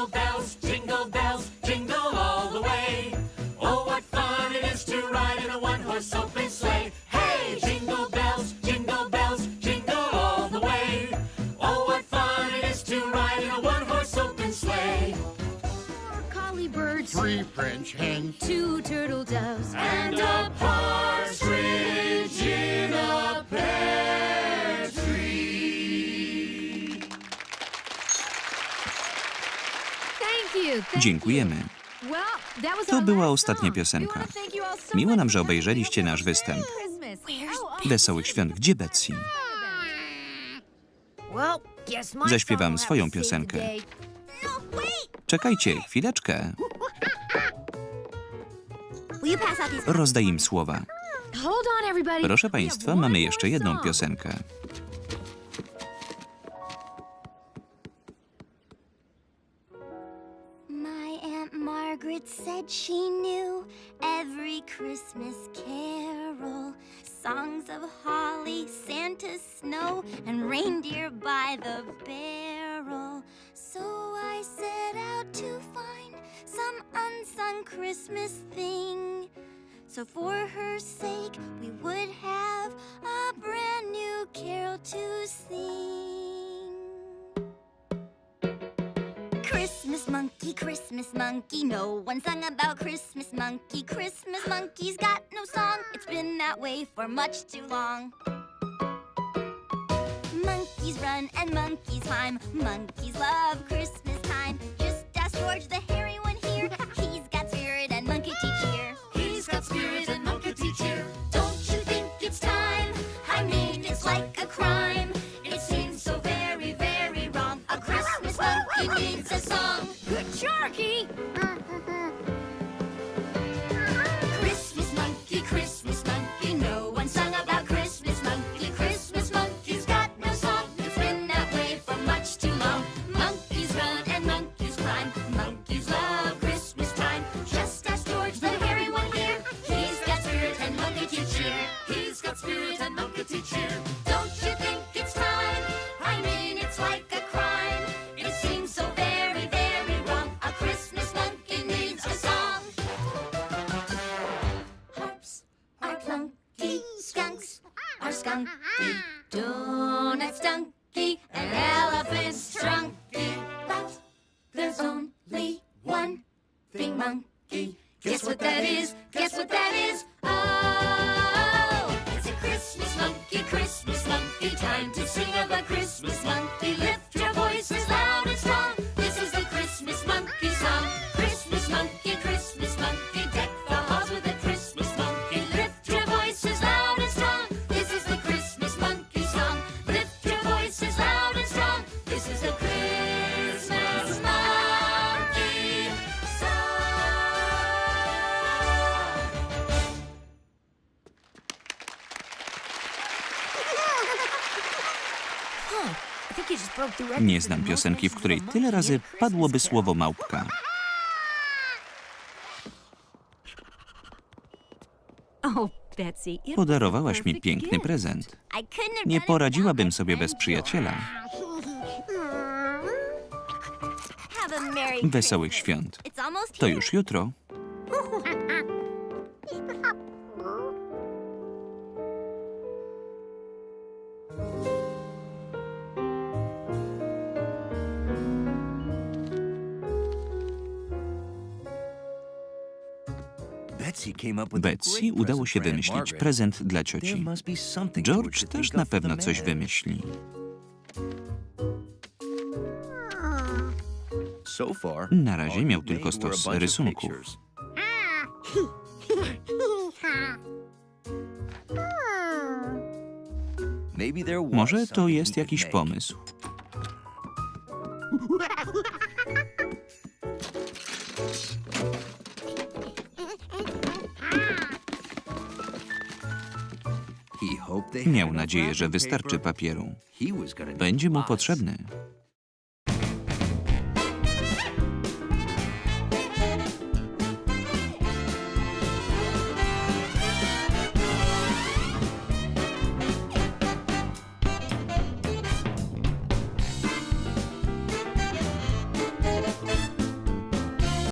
Jingle bells, jingle bells, jingle all the way. Oh, what fun it is to ride in a one-horse open sleigh. Hey, jingle bells, jingle bells, jingle all the way. Oh, what fun it is to ride in a one-horse open sleigh. Four collie birds, Three French hens. two turtle doves, And a partridge Dziękujemy. To była ostatnia piosenka. Miło nam, że obejrzeliście nasz występ. Wesołych świąt, gdzie Betsy? Zaśpiewam swoją piosenkę. Czekajcie, chwileczkę. Rozdaj im słowa. Proszę Państwa, mamy jeszcze jedną piosenkę. Margaret said she knew every Christmas carol. Songs of holly, Santa's snow, and reindeer by the barrel. So I set out to find some unsung Christmas thing. So for her sake, we would have a brand new carol to sing. Christmas monkey, Christmas monkey. No one sung about Christmas monkey. Christmas monkey's got no song. It's been that way for much too long. Monkeys run and monkeys climb. Monkeys love Christmas time. Just ask George the needs a song. Good Sharky! skunks are skunky, donuts dunky, and elephants drunky. But there's only one thing monkey. Guess what that is? Guess what that is? Oh, it's a Christmas monkey, Christmas monkey. Time to sing of a Christmas monkey. Nie znam piosenki, w której tyle razy padłoby słowo małpka. Podarowałaś mi piękny prezent. Nie poradziłabym sobie bez przyjaciela. Wesołych świąt. To już jutro. Betsy udało się wymyślić prezent dla cioci. George też na pewno coś wymyśli. Na razie miał tylko stos rysunków. Może to jest jakiś pomysł. Miał nadzieję, że wystarczy papieru. Będzie mu potrzebny.